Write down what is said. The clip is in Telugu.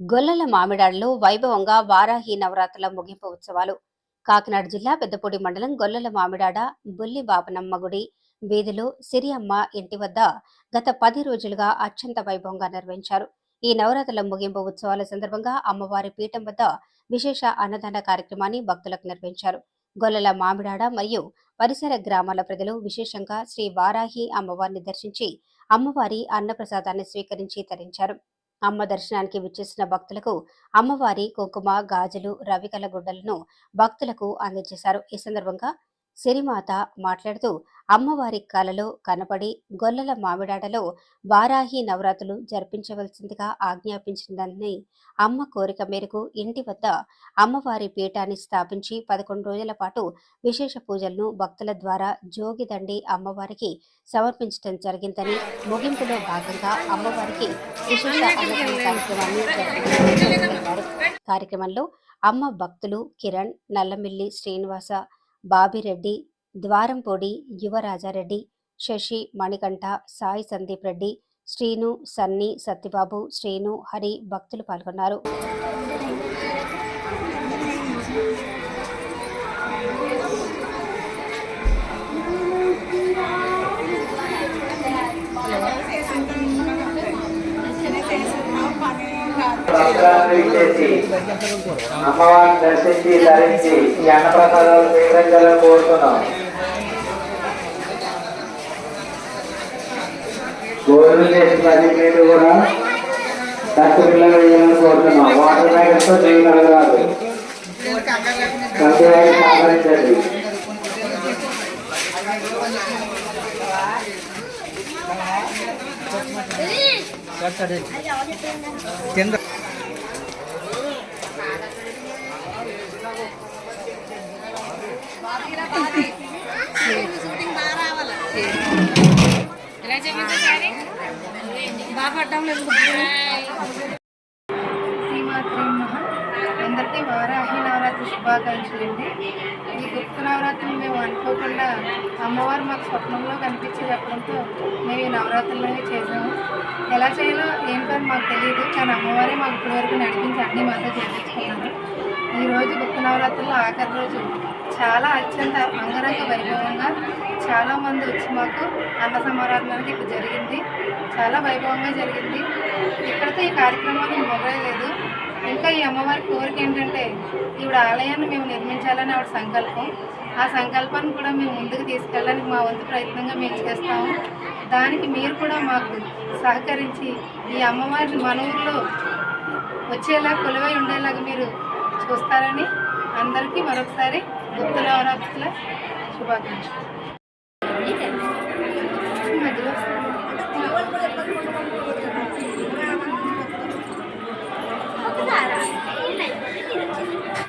గొల్లల మామిడాడులో వైభవంగా వారాహి నవరాత్రుల ముగింపు ఉత్సవాలు. కాకినాడ జిల్లా పెద్దపూడి మండలం గొల్లల మామిడాడ బుల్లి బాపనమ్మ గుడి వీధిలో సిరియమ్మ ఇంటి వద్ద గత పది రోజులుగా అత్యంత వైభవంగా నిర్వహించారు. ఈ నవరాత్రుల ముగింపు ఉత్సవాల సందర్భంగా అమ్మవారి పీఠం వద్ద విశేష అన్నదాన కార్యక్రమాన్ని భక్తులకు నిర్వహించారు. గొల్లల మామిడాడ మరియు పరిసర గ్రామాల ప్రజలు విశేషంగా శ్రీ వారాహి అమ్మవారిని దర్శించి అమ్మవారి అన్నప్రసాదాన్ని స్వీకరించి తరించారు. అమ్మ దర్శనానికి విచ్చేసిన భక్తులకు అమ్మవారి కుంకుమ గాజులు రవికల గుడ్డలను భక్తులకు అందజేశారు. ఈ సందర్భంగా సిరిమాత మాట్లాడుతూ అమ్మవారి కలలో కనపడి గొల్లల మామిడాడలో వారాహి నవరాత్రులు జరిపించవలసిందిగా ఆజ్ఞాపించిందని అమ్మ కోరిక మేరకు ఇంటి వద్ద అమ్మవారి పీఠాన్ని స్థాపించి పదకొండు రోజుల పాటు విశేష పూజలను భక్తుల ద్వారా జోగిదండి అమ్మవారికి సమర్పించడం జరిగిందని ముగింపులో భాగంగా అమ్మవారికి విశేష కార్యక్రమాన్ని కార్యక్రమంలో అమ్మ భక్తులు కిరణ్ నల్లమిల్లి శ్రీనివాస బాబిరెడ్డి ద్వారంపొడి యువరాజారెడ్డి శశి మణికంఠ సాయి సందీప్ రెడ్డి శ్రీను సన్ని సత్యబాబు శ్రీను హరి భక్తులు పాల్గొన్నారు. చేసి అమ్మవారిని దర్శించి ధరించి ఈ అన్నప్రసాదాలు స్వీకరించాలని కోరుతున్నాం. గోధుమ చేసి ప్రతి మీరు కూడా దత్తు పిల్లలు వేయాలని కోరుతున్నాం. వాటర్ ప్యాకెట్తో చేయగలగాలి కంటి వారికి సహకరించండి కింద శ్రీమాత్రి అందరికీ వారాహి శుభాకాంక్షలు అండి. ఈ గుప్త నవరాత్రులు మేము అనుకోకుండా అమ్మవారు మాకు స్వప్నంలో కనిపించి చెప్పడంతో మేము ఈ నవరాత్రులనే చేసాము ఎలా చేయాలో ఏంటో మాకు తెలియదు కానీ అమ్మవారే మాకు ఇప్పటివరకు నడిపించి అన్ని మాతో చేయించుకున్నారు ఈ రోజు గుప్త నవరాత్రుల్లో ఆఖరి రోజు. చాలా అత్యంత అంగరంగ వైభవంగా చాలామంది వచ్చి మాకు అన్న సమారాధనకి ఇక్కడ జరిగింది. చాలా వైభవంగా జరిగింది. ఇక్కడితో ఈ కార్యక్రమాన్ని మొదలలేదు ఇంకా ఈ అమ్మవారి కోరిక ఏంటంటే ఈవిడ ఆలయాన్ని మేము నిర్మించాలని ఆవిడ సంకల్పం. ఆ సంకల్పాన్ని కూడా మేము ముందుకు తీసుకెళ్ళడానికి మా వంతు ప్రయత్నంగా మేము చేస్తాము. దానికి మీరు కూడా మాకు సహకరించి ఈ అమ్మవారిని మన ఊర్లో వచ్చేలా కొలువై ఉండేలాగా మీరు చూస్తారని అందరికీ మరొకసారి గుప్తుల నవరాత్రుల శుభాకాంక్షలు.